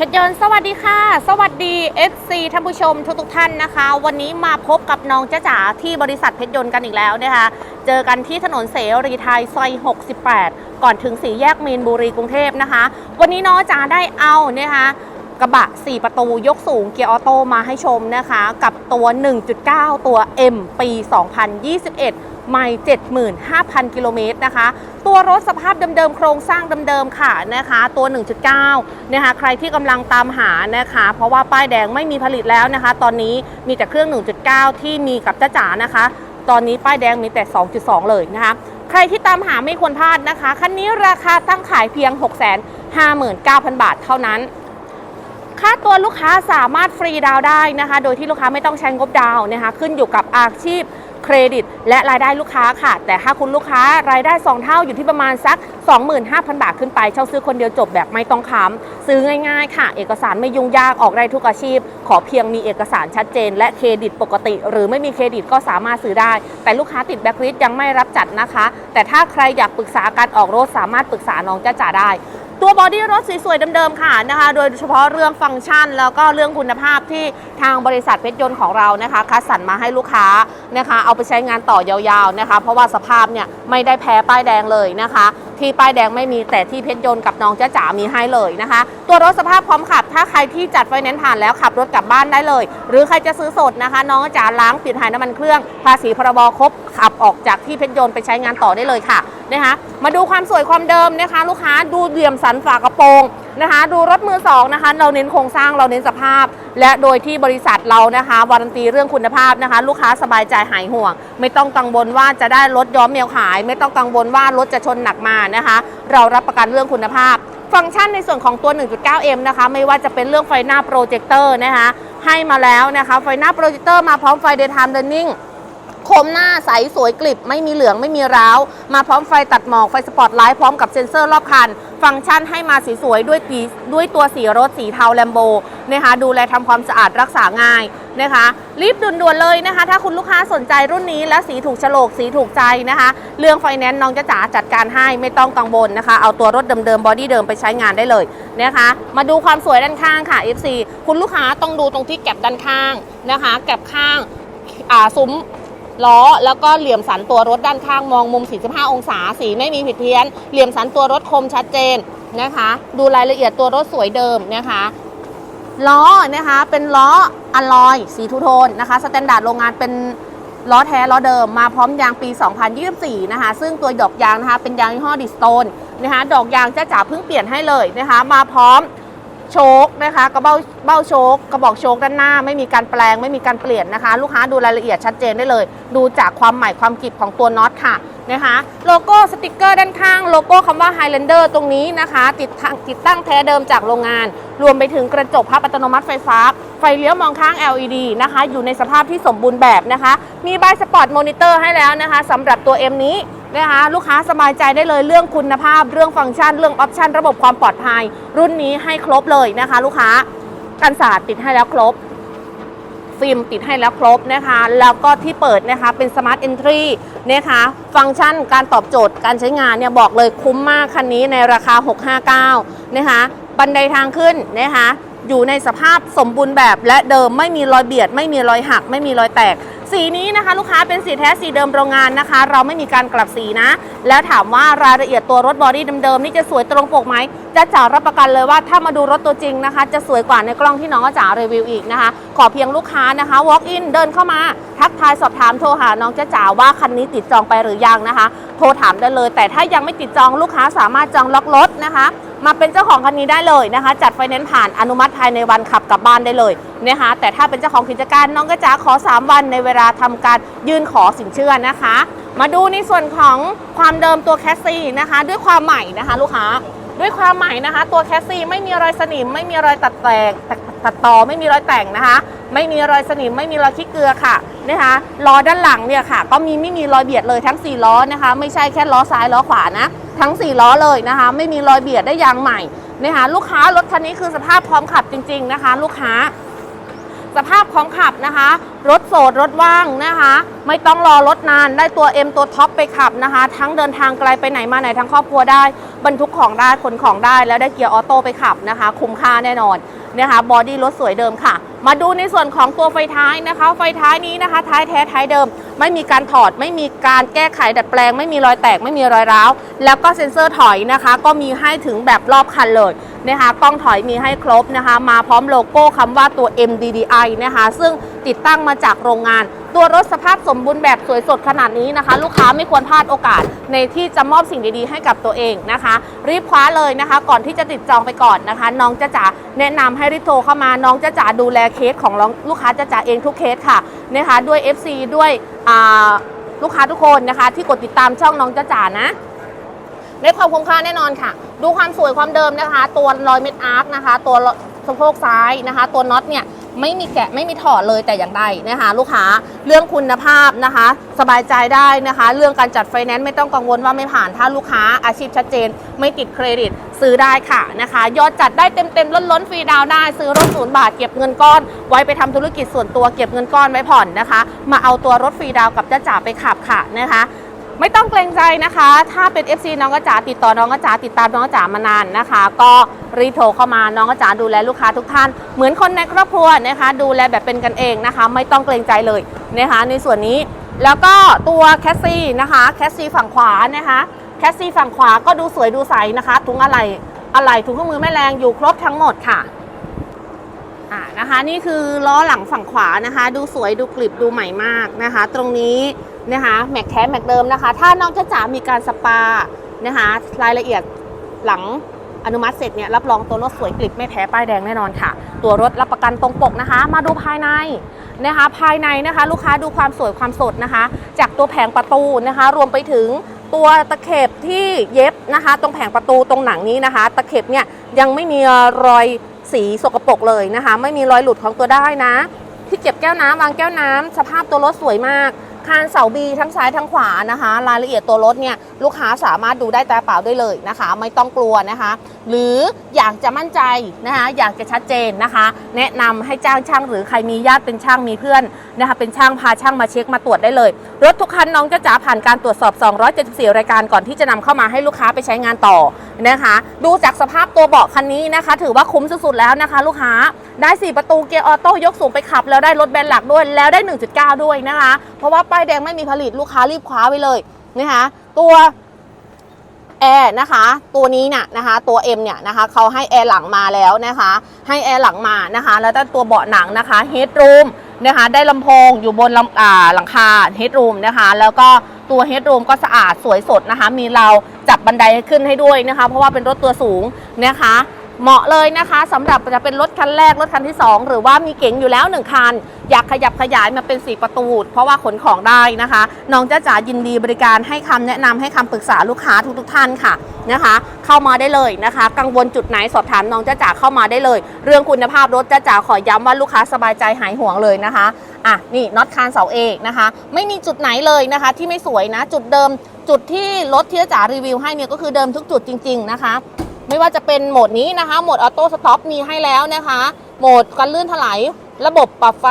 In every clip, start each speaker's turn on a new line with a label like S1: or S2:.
S1: เพชรยนต์สวัสดีค่ะ สวัสดี FC ท่านผู้ชมทุกทท่านนะคะ วันนี้มาพบกับน้องจ้าจ๋าที่บริษัทเพชรยนต์กันอีกแล้วนะคะ เจอกันที่ถนนเสรีไทยซอย 68 ก่อนถึงสี่แยกมีนบุรีกรุงเทพนะคะ วันนี้น้องจ๋าได้เอานะคะกระบะ 4 ประตูยกสูงเกียร์ออโต้มาให้ชมนะคะ กับตัว 1.9 ตัว M ปี 2021 ไม่75,000 กิโลเมตรนะคะ ตัวรถสภาพเดิมๆ โครงสร้างเดิมๆ ค่ะนะคะ ตัว 1.9 นะคะ ใครที่กำลังตามหานะคะ เพราะว่าป้ายแดงไม่มีผลิตแล้วนะคะ ตอนนี้มีแต่เครื่อง 1.9 ที่มีกับจ้าจ๋านะคะ ตอนนี้ป้ายแดงมีแต่ 2.2 เลยนะคะ ใครที่ตามหาไม่ควรพลาดนะคะ คันนี้ราคาตั้งขายเพียง 659,000 บาทเท่านั้นค่าตัวลูกค้าสามารถฟรีดาวได้นะคะ โดยที่ลูกค้าไม่ต้องใช้งบดาวน์นะคะ ขึ้นอยู่กับอาชีพ เครดิต และรายได้ลูกค้าค่ะ แต่ถ้าคุณลูกค้ารายได้ 2 เท่าอยู่ที่ประมาณสัก 25,000 บาทขึ้นไป เช่าซื้อคนเดียวจบแบบไม่ต้องค้ำซื้อง่ายๆ ค่ะ เอกสารไม่ยุ่งยากออกได้ทุกอาชีพ ขอเพียงมีเอกสารชัดเจน และเครดิตปกติ หรือไม่มีเครดิตก็สามารถซื้อได้ แต่ลูกค้าติดแบล็คลิสต์ยังไม่รับจัดนะคะ แต่ถ้าใครอยากปรึกษาการออกรถสามารถปรึกษาน้องจ้าจ๋าได้ ตัวบอดี้รถสวยๆเดิมๆค่ะนะคะ โดยเฉพาะเรื่องฟังก์ชัน แล้วก็เรื่องคุณภาพที่ทางบริษัทเพชรยนต์ของเรานะคะคัดสรรมาให้ลูกค้านะคะ เอาไปใช้งานต่อยาวๆนะคะ เพราะว่าสภาพเนี่ยไม่ได้แพ้ป้ายแดงเลยนะคะ ที่ป้ายแดงไม่มีแต่ที่เพชรยนต์กับน้องจ้าจ๋ามีให้เลยนะคะ ตัวรถสภาพพร้อมขับ ถ้าใครที่จัดไฟแนนซ์ผ่านแล้วขับรถกลับบ้านได้เลย หรือใครจะซื้อสดนะคะ น้องจ๋าล้างเปลี่ยนถ่ายน้ำมันเครื่อง ภาษีพรบครบขับออกจากที่เพชรยนต์ไปใช้งานต่อได้เลยค่ะนะคะมาดูความสวยความเดิมนะคะ ลูกค้าดูเหลี่ยมสันฝากระโปรงนะคะ ดูรถมือสองนะคะ เราเน้นโครงสร้างเราเน้นสภาพ และโดยที่บริษัทเรานะคะวารันตีเรื่องคุณภาพนะคะ ลูกค้าสบายใจหายห่วง ไม่ต้องกังวลว่าจะได้รถย้อมเมลขาย ไม่ต้องกังวลว่ารถจะชนหนักมานะคะ เรารับประกันเรื่องคุณภาพ ฟังก์ชันในส่วนของตัว 1.9M นะคะ ไม่ว่าจะเป็นเรื่องไฟหน้าโปรเจคเตอร์นะคะให้มาแล้วนะคะ ไฟหน้าโปรเจคเตอร์มาพร้อมไฟ daytime running โคมหน้าใสสวยกลิบ ไม่มีเหลืองไม่มีร้าว มาพร้อมไฟตัดหมอกไฟสปอตไลท์พร้อมกับเซ็นเซอร์รอบคัน ฟังก์ชันให้มาสสวยด้วยปีด้วยตัวสีรถสีเทาแลมโบนะคะดูแลทำความสะอาดรักษาง่ายนะคะ รีบด่วนๆเลยนะคะ ถ้าคุณลูกค้าสนใจรุ่นนี้และสีถูกโฉลกสีถูกใจนะคะ เรื่องไฟแนนซ์น้องจะจ๋าจัดการให้ไม่ต้องกังวลนะคะ เอาตัวรถเดิมๆบอดี้เดิมไปใช้งานได้เลยนะคะ มาดูความสวยด้านข้างค่ะ FC คุณลูกค้าต้องดูตรงที่แก็บด้านข้างนะคะ แก็บข้างอ่าซุ้ม ล้อแล้วก็เหลี่ยมสันตัวรถด้านข้างมองมุม 45 องศา สีไม่มีผิดเพี้ยน เหลี่ยมสันตัวรถคมชัดเจนนะคะ ดูรายละเอียดตัวรถสวยเดิมนะคะล้อนะคะเป็นล้ออะลอยสีทูโทนนะคะสแตนดาร์ดโรงงานเป็นล้อแท้ล้อเดิมมาพร้อมยางปี 2024 นะคะ ซึ่งตัวดอกยางนะคะเป็นยางยี่ห้อดิสโตนนะคะ ดอกยางจ้าจ๋าเพิ่งเปลี่ยนให้เลยนะคะ มาพร้อม โชคนะคะกระเบ้าเบ้าโชคกระบอกโชคด้านหน้า ไม่มีการแปลงไม่มีการเปลี่ยนนะคะ ลูกค้าดูรายละเอียดชัดเจนได้เลย ดูจากความใหม่ความกริบของตัวน็อตค่ะนะคะโลโก้สติกเกอร์ด้านข้างโลโก้คำว่า Highlander ตรงนี้นะคะ ติดตั้งติดตั้งแท้เดิมจากโรงงาน รวมไปถึงกระจกพับอัตโนมัติไฟฟ้า ไฟเลี้ยวมองข้าง LED นะคะ อยู่ในสภาพที่สมบูรณ์แบบนะคะ มีใบสปอร์ตมอนิเตอร์ให้แล้วนะคะสำหรับตัว M นี้ นะคะลูกค้าสบายใจได้เลยเรื่องคุณภาพ เรื่องฟังก์ชัน เรื่องออปชันระบบความปลอดภัย รุ่นนี้ให้ครบเลยนะคะ ลูกค้ากันศาสตร์ติดให้แล้วครบ ฟิล์มติดให้แล้วครบนะคะ แล้วก็ที่เปิดนะคะเป็น Smart Entry นะคะ ฟังก์ชันการตอบโจทย์การใช้งานเนี่ยบอกเลยคุ้มมากคันนี้ในราคา 659 นะคะ บันไดทางขึ้นนะคะอยู่ในสภาพสมบูรณ์แบบและเดิมไม่มีรอยเบียด ไม่มีรอยหัก ไม่มีรอยแตก สีนี้นะคะลูกค้าเป็นสีแท้สีเดิมโรงงานนะคะ เราไม่มีการกลับสีนะ แล้วถามว่ารายละเอียดตัวรถบอดี้เดิมๆนี่จะสวยตรงปกไหมจะจ๋ารับประกันเลยว่าถ้ามาดูรถตัวจริงนะคะ จะสวยกว่าในกล้องที่น้องจ๋ารีวิวอีกนะคะ ขอเพียงลูกค้านะคะ walk in เดินเข้ามา ทักทายสอบถามโทรหาน้องจะจ๋าว่าคันนี้ติดจองไปหรือยังนะคะ โทรถามได้เลย แต่ถ้ายังไม่ติดจองลูกค้าสามารถจองล็อกรถนะคะ มาเป็นเจ้าของคันนี้ได้เลยนะคะ จัดไฟแนนซ์ผ่านอนุมัติภายในวันขับกลับบ้านได้เลยนะคะแต่ถ้าเป็นเจ้าของกิจการน้องก็จะขอ 3 วันในเวลาทำการยื่นขอสินเชื่อนะคะ มาดูในส่วนของความเดิมตัวแคสซี่นะคะ ด้วยความใหม่นะคะลูกค้าด้วยความใหม่นะคะ ตัวแคสซี่ไม่มีรอยสนิม ไม่มีรอยตัดแตกตัดต่อไม่มีรอยแต่งนะคะ ไม่มีรอยสนิมไม่มีรอยขี้เกลือค่ะนะคะล้อด้านหลังเนี่ยค่ะ ก็มีไม่มีรอยเบียดเลยทั้ง 4 ล้อนะคะ ไม่ใช่แค่ล้อซ้ายล้อขวานะ ทั้ง 4 ล้อเลยนะคะ ไม่มีรอยเบียดได้ยางใหม่นะคะลูกค้ารถคันนี้คือสภาพพร้อมขับจริง ๆนะคะ ลูกค้า สภาพของขับนะคะ รถโสดรถว่างนะคะ ไม่ต้องรอรถนานได้ตัว M ตัวท็อปไปขับนะคะ ทั้งเดินทางไกลไปไหนมาไหนทั้งครอบครัวได้ บรรทุกของได้ขนของได้แล้วได้เกียร์ออโต้ไปขับนะคะ คุ้มค่าแน่นอนนะคะบอดี้รถสวยเดิมค่ะ มาดูในส่วนของตัวไฟท้ายนะคะ ไฟท้ายนี้นะคะ ท้ายแท้ท้ายเดิม ไม่มีการถอด ไม่มีการแก้ไขดัดแปลง ไม่มีรอยแตก ไม่มีรอยร้าว แล้วก็เซ็นเซอร์ถอยนะคะ ก็มีให้ถึงแบบรอบคันเลย นะคะกล้องถอยมีให้ครบนะคะมาพร้อมโลโก้คำว่าตัว MDDI นะคะซึ่งติดตั้งมาจากโรงงาน ตัวรถสภาพสมบูรณ์แบบสวยสดขนาดนี้นะคะ ลูกค้าไม่ควรพลาดโอกาสในที่จะมอบสิ่งดีๆให้กับตัวเองนะคะ รีบคว้าเลยนะคะ ก่อนที่จะติดจองไปก่อนนะคะ น้องจะจ๋าแนะนำให้รีบโทรเข้ามาน้องจะจ๋าดูแลเคสของลูกค้าจะจ๋าเองทุกเคสค่ะนะคะด้วย FC ด้วยลูกค้าทุกคนนะคะ ที่กดติดตามช่องน้องจะจ๋านะได้ความคุ้มค่าแน่นอนค่ะ ดูความสวยความเดิมนะคะ ตัวรอยเม็ดอาร์คนะคะ ตัวสะโพกซ้ายนะคะ ตัวน็อตเนี่ยไม่มีแกะไม่มีถอดเลยแต่อย่างใดนะคะ ลูกค้าเรื่องคุณภาพนะคะ สบายใจได้นะคะ เรื่องการจัดไฟแนนซ์ไม่ต้องกังวลว่าไม่ผ่านถ้าลูกค้าอาชีพชัดเจน ไม่ติดเครดิต ซื้อได้ค่ะนะคะ ยอดจัดได้เต็มเต็มล้นล้นฟรีดาวน์ได้ซื้อรถศูนย์บาทเก็บเงินก้อน ไว้ไปทำธุรกิจส่วนตัวเก็บเงินก้อนไว้ผ่อนนะคะ มาเอาตัวรถฟรีดาวน์กับจ้าจ๋าไปขับค่ะนะคะ ไม่ต้องเกรงใจนะคะ ถ้าเป็น FC น้องกระจ๋าติดต่อน้องกระจ๋าติดตามน้องกระจ๋ามานานนะคะ ก็รีโทรเข้ามาน้องกระจ๋าดูแลลูกค้าทุกท่าน เหมือนคนในครอบครัวนะคะ ดูแลแบบเป็นกันเองนะคะ ไม่ต้องเกรงใจเลยนะคะ ในส่วนนี้แล้วก็ตัวแคสซี่นะคะแคสซี่ฝั่งขวานะคะแคสซี่ฝั่งขวาก็ดูสวยดูใสนะคะถุงอะไรอะไรถุงเครื่อมือแม่แรงอยู่ครบทั้งหมดค่ะอ่านะคะ นี่คือล้อหลังฝั่งขวานะคะ ดูสวยดูกริบดูใหม่มากนะคะ ตรงนี้ นะคะแม็กแท้แม็กเดิมนะคะ ถ้าน้องจ้าจ๋ามีการสปานะคะรายละเอียดหลังอนุมัติเสร็จเนี่ยรับรองตัวรถสวยกริบไม่แพ้ป้ายแดงแน่นอนค่ะ ตัวรถรับประกันตรงปกนะคะ มาดูภายในนะคะ ภายในนะคะ ลูกค้าดูความสวยความสดนะคะ จากตัวแผงประตูนะคะ รวมไปถึงตัวตะเข็บที่เย็บนะคะ ตรงแผงประตูตรงหนังนี้นะคะ ตะเข็บเนี่ยยังไม่มีรอยสีสกปรกเลยนะคะ ไม่มีรอยหลุดของตัวได้นะ ที่เก็บแก้วน้ำวางแก้วน้ำสภาพตัวรถสวยมาก คานเสาบีทั้งซ้ายทั้งขวานะคะ รายละเอียดตัวรถเนี่ยลูกค้าสามารถดูได้ตาเปล่าได้เลยนะคะ ไม่ต้องกลัวนะคะ หรืออยากจะมั่นใจนะคะอยากจะชัดเจนนะคะ แนะนำให้จ้างช่าง หรือใครมีญาติเป็นช่างมีเพื่อนนะคะเป็นช่างพาช่างมาเช็คมาตรวจได้เลย รถทุกคันน้องจะจ๋าผ่านการตรวจสอบ 274 รายการก่อนที่จะนำเข้ามาให้ลูกค้าไปใช้งานต่อนะคะ ดูจากสภาพตัวเบาะคันนี้นะคะ ถือว่าคุ้มสุดๆแล้วนะคะ ลูกค้าได้ 4 ประตูเกียร์ออโต้ยกสูงไปขับ แล้วได้รถแบนหลักด้วยแล้วได้ 1.9 ด้วยนะคะ เพราะว่าป้ายแดงไม่มีผลิตลูกค้ารีบคว้าไว้เลยนะคะตัวแอร์นะคะ ตัวนี้เนี่ยนะคะ ตัว M เนี่ยนะคะเขาให้แอร์หลังมาแล้วนะคะ ให้แอร์หลังมานะคะ แล้วก็ตัวเบาะหนังนะคะเฮดรูมนะคะได้ลำโพงอยู่บนลำอ่าหลังคาเฮดรูมนะคะ แล้วก็ตัวเฮดรูมก็สะอาดสวยสดนะคะ มีเราจับบันไดขึ้นให้ด้วยนะคะ เพราะว่าเป็นรถตัวสูงนะคะ เหมาะเลยนะคะสำหรับจะเป็นรถคันแรกรถคันที่ 2 หรือว่ามีเก๋งอยู่แล้ว 1 คัน อยากขยับขยายมาเป็น 4 ประตู เพราะว่าขนของได้นะคะ น้องจ้าจ๋ายินดีบริการให้คำแนะนำให้คำปรึกษาลูกค้าทุกๆท่านค่ะนะคะ เข้ามาได้เลยนะคะ กังวลจุดไหนสอบถามน้องจ้าจ๋าเข้ามาได้เลย เรื่องคุณภาพรถจ้าจ๋าขอย้ำว่าลูกค้าสบายใจหายห่วงเลยนะคะอะนี่น็อตคานเสาเอกนะคะ ไม่มีจุดไหนเลยนะคะ ที่ไม่สวยนะ จุดเดิมจุดที่รถที่จ้าจ๋ารีวิวให้เนี่ยก็คือเดิมทุกจุดจริง ๆ นะคะ ไม่ว่าจะเป็นโหมดนี้นะคะ โหมดออโต้สต็อปมีให้แล้วนะคะ โหมดกันลื่นถลายระบบปรับไฟ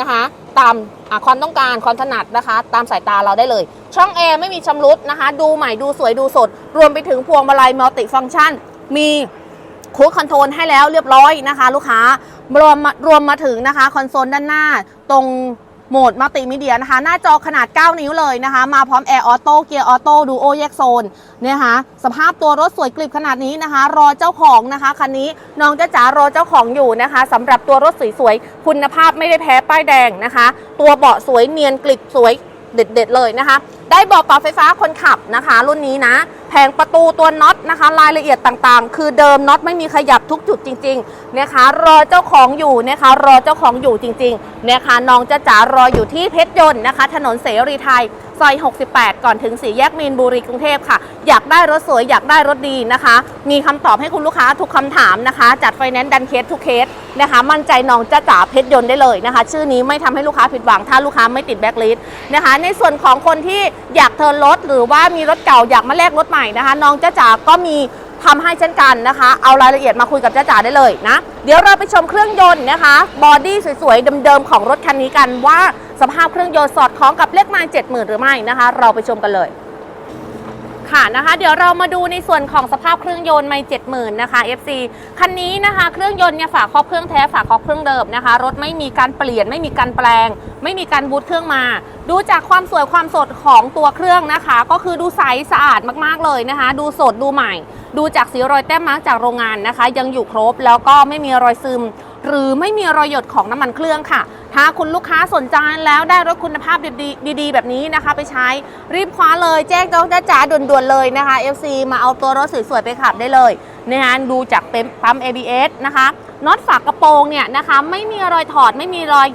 S1: นะคะ ตามอะความต้องการความถนัดนะคะ ตามสายตาเราได้เลย ช่องแอร์ไม่มีชำรุดนะคะ ดูใหม่ดูสวยดูสด รวมไปถึงพวงมาลัยมัลติฟังก์ชัน มีคูดคอนโทรลให้แล้วเรียบร้อยนะคะ ลูกค้ารวมรวมมาถึงนะคะ คอนโซลด้านหน้าตรง โหมดมัลติมีเดียนะคะ หน้าจอขนาด 9 นิ้วเลยนะคะ มาพร้อมแอร์ออโต้เกียร์ออโต้ดูโอแยกโซนนะคะสภาพตัวรถสวยกริบขนาดนี้นะคะ รอเจ้าของนะคะคันนี้น้องจ้าจ๋ารอเจ้าของอยู่นะคะสำหรับตัวรถสวยๆคุณภาพไม่ได้แพ้ป้ายแดงนะคะ ตัวเบาะสวยเนียนกริบสวย เด็ด ๆ เลยนะคะ ได้เบาะปรับไฟฟ้าคนขับนะคะ รุ่นนี้นะแผงประตูตัวน็อตนะคะ รายละเอียดต่างๆ คือเดิมน็อตไม่มีขยับทุกจุดจริงๆนะคะรอเจ้าของอยู่นะคะ รอเจ้าของอยู่จริงๆนะคะน้องจะจ๋ารออยู่ที่เพชรยนต์นะคะ ถนนเสรีไทย ซอย 68 ก่อนถึงสี่แยกมีนบุรีกรุงเทพค่ะ อยากได้รถสวยอยากได้รถดีนะคะ มีคำตอบให้คุณลูกค้าทุกคำถามนะคะ จัดไฟแนนซ์ดันเคสทุกเคสนะคะ มั่นใจน้องจะจ๋าเพชรยนต์ได้เลยนะคะ ชื่อนี้ไม่ทำให้ลูกค้าผิดหวัง ถ้าลูกค้าไม่ติดแบ็คลิสต์นะคะ ในส่วนของคนที่อยากเทินรถหรือว่ามีรถเก่าอยากมาแลกรถใหม่นะคะ น้องจะจ๋าก็มี ทำให้เช่นกันนะคะ เอารายละเอียดมาคุยกับจ้าจ๋าได้เลยนะ เดี๋ยวเราไปชมเครื่องยนต์นะคะ บอดี้สวยๆเดิมๆของรถคันนี้กันว่าสภาพเครื่องยนต์สอดคล้องกับเลขไม้เจ็ดหมื่นหรือไม่นะคะ เราไปชมกันเลยค่ะนะคะเดี๋ยวเรามาดูในส่วนของสภาพเครื่องยนต์ไม่เจ็ดหมื่นนะคะ FC คันนี้นะคะเครื่องยนต์เนี่ยฝาครอบเครื่องแท้ฝาครอบเครื่องเดิมนะคะ รถไม่มีการเปลี่ยนไม่มีการแปลง ไม่มีการบูตเครื่องมา ดูจากความสวยความสดของตัวเครื่องนะคะ ก็คือดูใสสะอาดมากๆเลยนะคะ ดูสดดูใหม่ ดูจากสีรอยแต้มมาร์กจากโรงงานนะคะ ยังอยู่ครบแล้วก็ไม่มีรอยซึม หรือไม่มีรอยหยดของน้ำมันเครื่องค่ะ ถ้าคุณลูกค้าสนใจแล้วได้รถคุณภาพดีๆดีๆ แบบนี้นะคะ ไปใช้รีบคว้าเลยแจ้งเจ้าจ๋าด่วนๆเลยนะคะ FC มาเอาตัวรถสวยๆไปขับได้เลยนะคะดูจากปั๊ม ABS นะคะน็อตฝากระโปรงเนี่ยนะคะไม่มีรอยถอดไม่มีรอย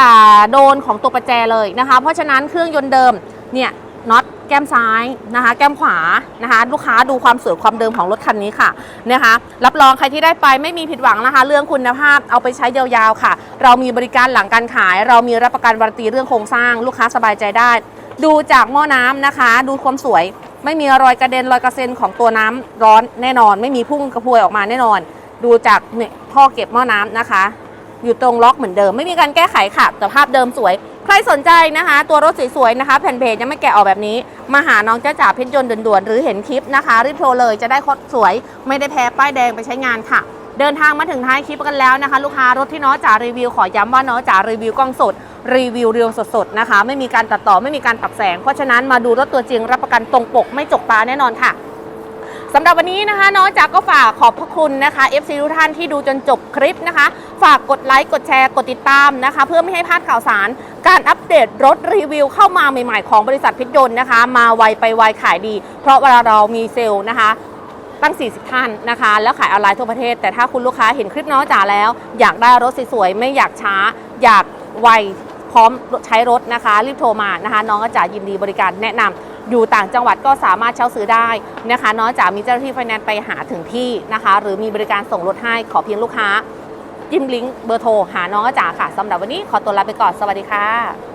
S1: อ่าโดนของตัวประแจเลยนะคะ เพราะฉะนั้นเครื่องยนต์เดิมเนี่ย น็อตแก้มซ้ายนะคะ แก้มขวานะคะ ลูกค้าดูความสวยความเดิมของรถคันนี้ค่ะนะคะ รับรองใครที่ได้ไปไม่มีผิดหวังนะคะ เรื่องคุณภาพเอาไปใช้ยาวๆค่ะ เรามีบริการหลังการขาย เรามีรับประกันวารันตีเรื่องโครงสร้าง ลูกค้าสบายใจได้ ดูจากหม้อน้ำนะคะ ดูความสวย ไม่มีรอยกระเด็นรอยกระเซ็นของตัวน้ำร้อนแน่นอน ไม่มีพุ่งกระพวยออกมาแน่นอน ดูจากท่อเก็บหม้อน้ำนะคะ อยู่ตรงล็อกเหมือนเดิม ไม่มีการแก้ไขค่ะแต่ภาพเดิมสวย รสนใจนะคะ ตัวรถสวยๆนะคะ แผ่นเพจยังไม่แกะออกแบบนี้ มาหาน้องเจ้าจ๋าเพชรยนต์ด่วนๆ หรือเห็นคลิปนะคะ รีบโทรเลยจะได้คดสวย ไม่ได้แพ้ป้ายแดงไปใช้งานค่ะ เดินทางมาถึงท้ายคลิปกันแล้วนะคะ ลูกค้ารถที่น้องจ๋ารีวิวขอย้ำว่าน้องจ๋ารีวิวกล้องสด รีวิวเรียวสดๆนะคะ ไม่มีการตัดต่อไม่มีการปรับแสง เพราะฉะนั้นมาดูรถตัวจริงรับประกันตรงปกไม่จกตาแน่นอนค่ะสำหรับวันนี้นะคะน้องจากก็ฝากขอบพระคุณนะคะ FC ทุกท่านที่ดูจนจบคลิปนะคะ ฝากกดไลค์กดแชร์กดติดตามนะคะ เพื่อไม่ให้พลาดข่าวสาร การอัปเดตรถรีวิวเข้ามาใหม่ๆ ของบริษัทพชรยนต์นะคะ มาไวไปไวขายดี เพราะเวลาเรามีเซลล์นะคะตั้ง 40 ท่านนะคะ แล้วขายออนไลน์ทั่วประเทศ แต่ถ้าคุณลูกค้าเห็นคลิปน้องจ๋าแล้ว อยากได้รถสวยๆ ไม่อยากช้า อยากไวพร้อมใช้รถนะคะ รีบโทรมานะคะ น้องก็จ๋ายินดีบริการแนะนำอยู่ต่างจังหวัดก็สามารถเช่าซื้อได้นะคะน้องจ๋ามีเจ้าหน้าที่ไฟแนนซ์ไปหาถึงที่นะคะ หรือมีบริการส่งรถให้ขอเพียงลูกค้า จิ้มลิงก์เบอร์โทรหาน้องจ๋าค่ะสำหรับวันนี้ขอตัวลาไปก่อนสวัสดีค่ะ